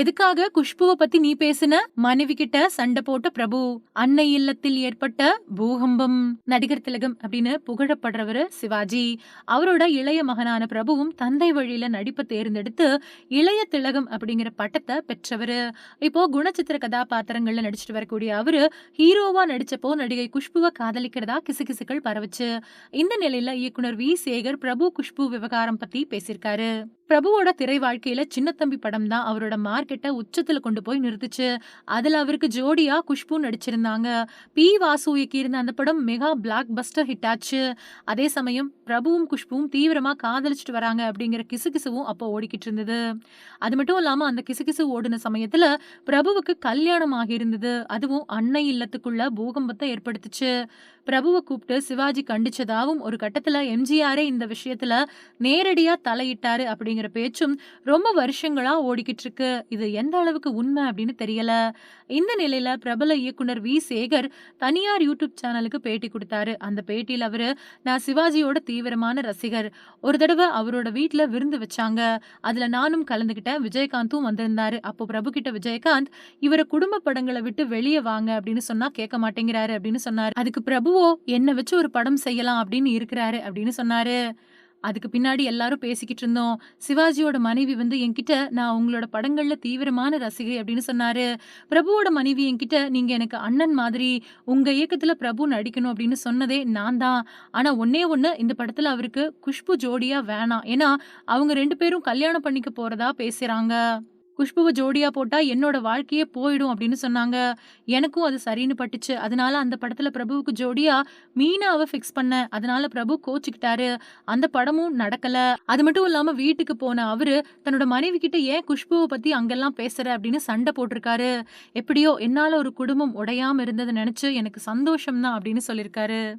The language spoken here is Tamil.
எதுக்காக குஷ்புவை பத்தி நீ பேசுன? மனைவி கிட்ட சண்டை போட்ட பிரபு அன்னை இல்லத்தில் ஏற்பட்ட பூகம்பம் நடிகர் திலகம் அப்படின்னு புகழப்படுறவரு சிவாஜி. அவரோட இளைய மகனான பிரபுவும் தந்தை வழியில நடிப்பை தேர்ந்தெடுத்து இளைய திலகம் அப்படிங்கிற பட்டத்தை பெற்றவரு. இப்போ குணச்சித்திர கதாபாத்திரங்கள்ல நடிச்சிட்டு வரக்கூடிய அவரு ஹீரோவா நடிச்சப்போ நடிகை குஷ்புவை காதலிக்கிறதா கிசுகிசுக்கள் பரவுச்சு. இந்த நிலையில இயக்குனர் வி. சேகர் பிரபு குஷ்பு விவகாரம் பத்தி பேசியிருக்காரு. பிரபுவோட திரை வாழ்க்கையில சின்னத்தம்பி படம் தான் அவரோட மார்க்கெட்டை உச்சத்துல கொண்டு போய் நிறுத்துச்சு. அதுல அவருக்கு ஜோடியா குஷ்பு நடிச்சிருந்தாங்க. பி வாசு இயக்கியிருந்த அந்த படம் மெகா பிளாக் பஸ்டர் ஹிட் ஆச்சு. அதே சமயம் பிரபுவும் குஷ்புவும் தீவிரமா காதலிச்சிட்டு வராங்க அப்படிங்கிற கிசுகிசுவும் அப்போ ஓடிக்கிட்டு இருந்தது. அது மட்டும் இல்லாம அந்த கிசுகிசு ஓடின சமயத்துல பிரபுவுக்கு கல்யாணம் ஆகியிருந்தது. அதுவும் அன்னை இல்லத்துக்குள்ள பூகம்பத்தை ஏற்படுத்துச்சு. பிரபுவை கூப்பிட்டு சிவாஜி கண்டிச்சதாவும் ஒரு கட்டத்துல எம்ஜிஆரே இந்த விஷயத்துல நேரடியா தலையிட்டாரு அப்படிங்கிற பேச்சும் ரொம்ப வருஷங்களா ஓடிக்கிட்டு இருக்கு இது எந்த அளவுக்கு உண்மை அப்படின்னு தெரியல. இந்த நிலையில பிரபல இயக்குனர் வி. சேகர் தனியார் யூடியூப் சேனலுக்கு பேட்டி கொடுத்தாரு. அந்த பேட்டியில் அவரு நான் சிவாஜியோட தீவிரமான ரசிகர். ஒரு தடவை அவரோட வீட்டில் விருந்து வச்சாங்க. அதுல நானும் கலந்துக்கிட்டேன். விஜயகாந்தும் வந்திருந்தாரு. அப்போ பிரபு கிட்ட விஜயகாந்த் இவரை குடும்ப படங்களை விட்டு வெளியே வாங்க அப்படின்னு சொன்னா கேட்க மாட்டேங்கிறாரு அப்படின்னு சொன்னாரு. அதுக்கு பிரபுவோ என்ன வச்சு ஒரு படம் செய்யலாம் அப்படின்னு இருக்கிறாரு அப்படின்னு சொன்னாரு. அதுக்கு பின்னாடி எல்லாரும் பேசிக்கிட்டு இருந்தோம். சிவாஜியோட மனைவி வந்து என்கிட்ட நான் உங்களோட படங்கள்ல தீவிரமான ரசிகை அப்படின்னு சொன்னாரு. பிரபுவோட மனைவி என்கிட்ட நீங்க எனக்கு அண்ணன் மாதிரி உங்க இயக்கத்துல பிரபு நடிக்கணும் அப்படின்னு சொன்னதே நான் தான். ஆனா ஒன்னே ஒண்ணு இந்த படத்துல அவருக்கு குஷ்பு ஜோடியா வேணாம். ஏன்னா அவங்க ரெண்டு பேரும் கல்யாணம் பண்ணிக்க போறதா பேசுறாங்க. குஷ்புவை ஜோடியா போட்டா என்னோட வாழ்க்கையே போயிடும் அப்படின்னு சொன்னாங்க. எனக்கும் அது சரின்னு பட்டுச்சு. அதனால அந்த படத்துல பிரபுவுக்கு ஜோடியா மீனாவை ஃபிக்ஸ் பண்ண அதனால பிரபு கோச்சுக்கிட்டாரு. அந்த படமும் நடக்கல. அது மட்டும் இல்லாம வீட்டுக்கு போன அவரு தன்னோட மனைவி கிட்ட ஏன் குஷ்புவை பத்தி அங்கெல்லாம் பேசுற? அப்படின்னு சண்டை போட்டிருக்காரு. எப்படியோ என்னால ஒரு குடும்பம் உடையாம இருந்ததை நினைச்சு எனக்கு சந்தோஷம் தான் அப்படின்னு சொல்லியிருக்காரு.